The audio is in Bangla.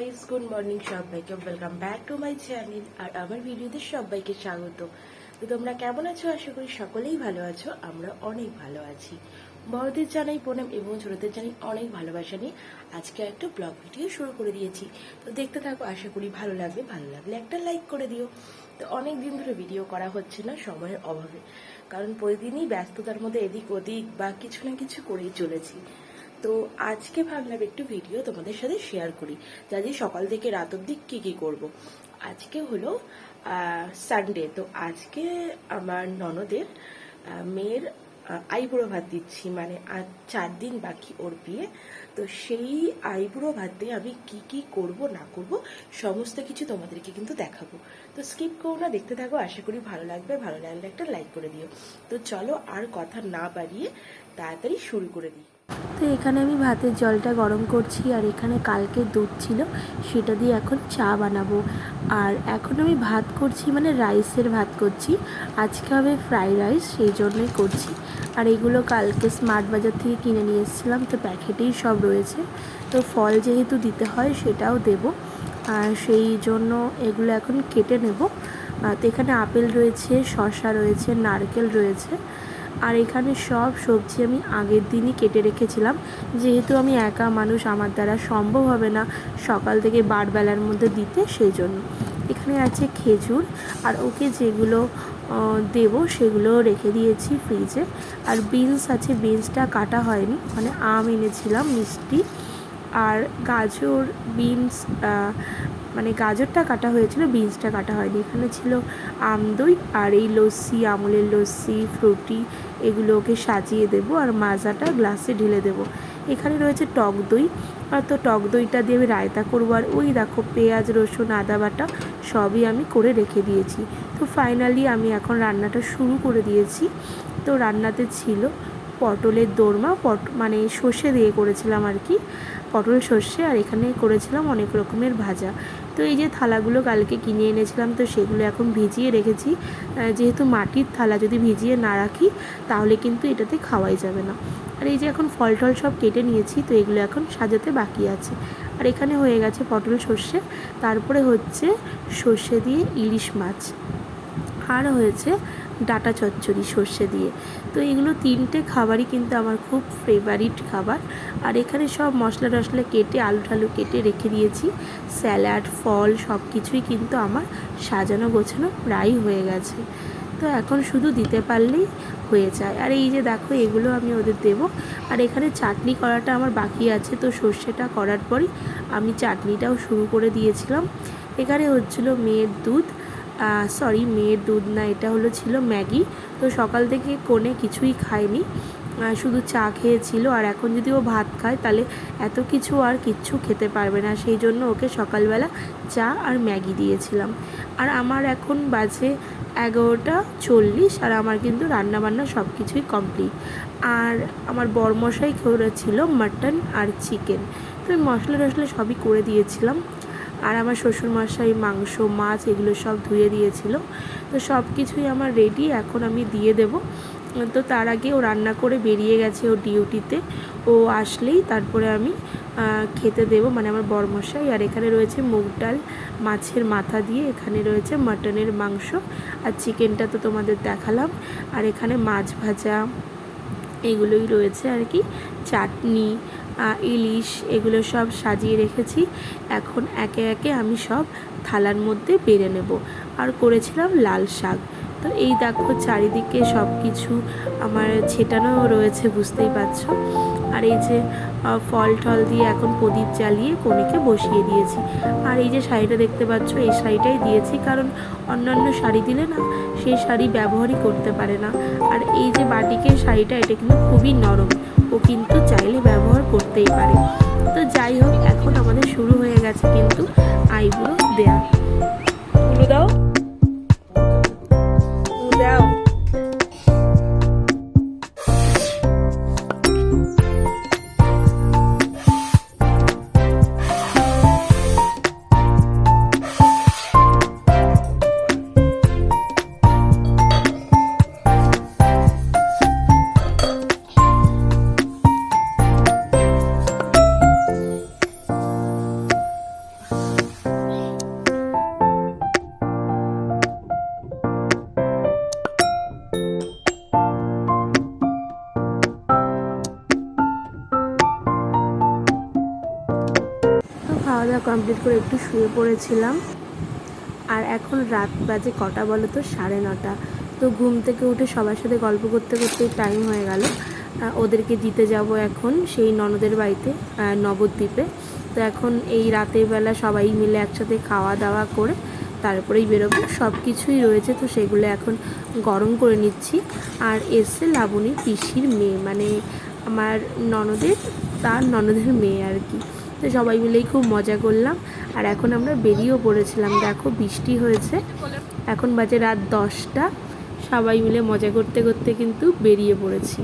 গাইস গুড মর্নিং সবাইকে। Welcome back to my channel আর আমার ভিডিওতে সবাইকে স্বাগত। তো তোমরা কেমন আছো? আশা করি সকলেই ভালো আছো। আমরা অনেক ভালো আছি। বড়দের জানাই প্রণাম এবং ছোটদের জানাই অনেক ভালোবাসা নিয়ে আজকে একটা ব্লগ ভিডিও শুরু করে দিয়েছি। তো দেখতে থাকো, আশা করি ভালো লাগবে। ভালো লাগলে একটা লাইক করে দিও। তো অনেক দিন ধরে ভিডিও করা হচ্ছে না সময়ের অভাবে। কারণ প্রতিদিনই ব্যস্ততার মধ্যে এদিক ওদিক বা কিছু না কিছু করেই চলেছি। তো আজকে ভাবলাম একটু ভিডিও তোমাদের সাথে শেয়ার করি, যাতে সকাল থেকে রাত অব্দি কী কী করব। আজকে হলো সানডে তো আজকে আমার ননদের মেয়ের আইবুড়ো ভাত দিচ্ছি মানে আর চার দিন বাকি ওর বিয়ে। তো সেই আইবুড়ো ভাতে আমি কি কি করব, না করব, সমস্ত কিছু তোমাদেরকে কিন্তু দেখাবো। তো স্কিপ করো না, দেখতে থাকো, আশা করি ভালো লাগবে, ভালো লাগলে একটা লাইক করে দিও। তো চলো আর কথা না বাড়িয়ে তাড়াতাড়ি শুরু করে দিই। তো এখানে আমি ভাতের জলটা গরম করছি আর এখানে কালকে দুধ ছিল, সেটা দিয়ে এখন চা বানাবো। আর এখন আমি ভাত করছি মানে রাইসের ভাত করছি। আজকে হবে ফ্রাইড রাইস, সেই জন্যই করছি। আর এগুলো কালকে স্মার্ট বাজার থেকে কিনে নিয়ে এসেছিলাম, তো প্যাকেটেই সব রয়েছে। তো ফল যেহেতু দিতে হয়, সেটাও দেব। আর সেই জন্য এগুলো এখন কেটে নেব। তো এখানে আপেল রয়েছে, শসা রয়েছে, নারকেল রয়েছে। আর এখানে সব সবজি আমি আগের দিনই কেটে রেখেছিলাম। যেহেতু আমি একা মানুষ, আমার দ্বারা সম্ভব হবে না সকাল থেকে বারবেলার মধ্যে দিতে সেই জন্য। এখানে আছে খেজুর, আর ওকে যেগুলো দেবো সেগুলো রেখে দিয়েছি ফ্রিজে। আর বিনস আছে, বিনসটা কাটা হয়নি মানে আম এনেছিলাম মিষ্টি। আর গাজর, বিনস মানে গাজরটা কাটা হয়েছিল, বিনসটা কাটা হয়নি। এখানে ছিল আম দই আর এই লস্যি, আমুলের লস্যি, ফ্রুটি, এগুলো ওকে সাজিয়ে দেবো আর মাজাটা গ্লাসে ঢেলে দেবো। এখানে রয়েছে টক দই। আর তো টক দইটা দিয়ে আমি রায়তা করব আর ওই দেখো পেঁয়াজ, রসুন, আদা বাটা সবই আমি করে রেখে দিয়েছি। তো ফাইনালি আমি এখন রান্নাটা শুরু করে দিয়েছি। তো রান্নাতে ছিল পটলের দোরমা, পট মানে সর্ষে দিয়ে করেছিলাম আর কি, পটল সর্ষে আর এখানে করেছিলাম অনেক রকমের ভাজা। তো এই যে থালাগুলো কালকে কিনে এনেছিলাম, তো সেগুলো এখন ভিজিয়ে রেখেছি। যেহেতু মাটির থালা যদি ভিজিয়ে না রাখি, তাহলে কিন্তু এটাতে খাওয়াই যাবে না। আর এই যে এখন ফল টল সব কেটে নিয়েছি, তো এগুলো এখন সাজাতে বাকি আছে। আর এখানে হয়ে গেছে পটল সর্ষে, তারপরে হচ্ছে সর্ষে দিয়ে ইলিশ মাছ। আর হয়েছে ডাটা চচ্চড়ি, সর্ষে দিয়ে। তো এগুলো তিনটে খাবারই কিন্তু আমার খুব ফেভারিট খাবার। আর এখানে সব মশলা টশলা কেটে, আলু টালু কেটে রেখে দিয়েছি। স্যালাড, ফল সব কিছুই কিন্তু আমার সাজানো গোছানো প্রায় হয়ে গেছে। তো এখন শুধু দিতে পারলেই হয়ে যায়। আর এই যে দেখো, এগুলো আমি ওদের দেবো। আর এখানে চাটনি করাটা আমার বাকি আছে। তো সর্ষেটা করার পরই আমি চাটনিটাও শুরু করে দিয়েছিলাম। এখানে হচ্ছিল মেয়ের দুধ। সরি মেয়ের দুধ না, এটা হলো ছিল ম্যাগি। তো সকাল থেকে কোণে কিছুই খায়নি। শুধু চা খেয়েছিল। আর এখন যদি ও ভাত খায়, তাহলে এত কিছু আর কিচ্ছু খেতে পারবে না। সেই জন্য ওকে সকালবেলা চা আর ম্যাগি দিয়েছিলাম। আর আমার এখন বাজে এগারোটা চল্লিশ, আর আমার কিন্তু রান্নাবান্না সব কিছুই কমপ্লিট আর আমার বরমশাই করেছিল মাটন আর চিকেন তো মশলা টশলা সবই করে দিয়েছিলাম। আর আমার শ্বশুরমশাই মাংস, মাছ এগুলো সব ধুয়ে দিয়েছিল। তো সব কিছুই আমার রেডি এখন আমি দিয়ে দেব। তো তার আগে ও রান্না করে বেরিয়ে গেছে ও ডিউটিতে। ও আসলেই তারপরে আমি খেতে দেব। মানে আমার বরমশাই আর এখানে রয়েছে মুগ ডাল, মাছের মাথা দিয়ে এখানে রয়েছে মাটনের মাংস আর চিকেনটা তো তোমাদের দেখালাম। আর এখানে মাছ ভাজা, এগুলোই রয়েছে আর কি। চাটনি ইলিশ এগুলো সব সাজিয়ে রেখেছি। এখন একে একে আমি সব থালার মধ্যে বেড়ে নেব। আর করেছিলাম লাল শাক। তো এই দেখো চারিদিকে সব কিছু আমার ছেটানো রয়েছে, বুঝতেই পারছ? আর এই যে ফল টল দিয়ে এখন প্রদীপ জ্বালিয়ে কনেকে বসিয়ে দিয়েছি। আর এই যে শাড়িটা দেখতে পাচ্ছ, এই শাড়িটাই দিয়েছি কারণ অন্যান্য শাড়ি দিলে না, সেই শাড়ি ব্যবহারই করতে পারে না। আর এই যে বাটিকের শাড়িটা, এটা কিন্তু খুবই নরম। ও কিন্তু চাইলে ব্যবহার করতেই পারে। তো যাই হোক, এখন আমাদের শুরু হয়ে গেছে কিন্তু আইবুড়ো দেয়া। দাওয়া কমপ্লিট করে একটু শুয়ে পড়েছিলাম। আর এখন রাত বাজে কটা বলো তো? সাড়ে নটা। তো ঘুম থেকে উঠে সবার সাথে গল্প করতে করতে টাইম হয়ে গেল। ওদেরকে দিতে যাব এখন সেই ননদের বাড়িতে নবদ্বীপে। তো এখন এই রাতের বেলা সবাই মিলে একসাথে খাওয়া দাওয়া করে তারপরেই বেরোবো। সব কিছুই রয়েছে তো সেগুলো এখন গরম করে নিচ্ছি। আর এসছে লাবণী পিসির মেয়ে। মানে আমার ননদের তার ননদের মেয়ে আর কি। তো সবাই মিলেই খুব মজা করলাম। আর এখন আমরা বেরিয়েও পড়েছিলাম। দেখো বৃষ্টি হয়েছে। এখন বাজে রাত দশটা। সবাই মিলে মজা করতে করতে কিন্তু বেরিয়ে পড়েছি।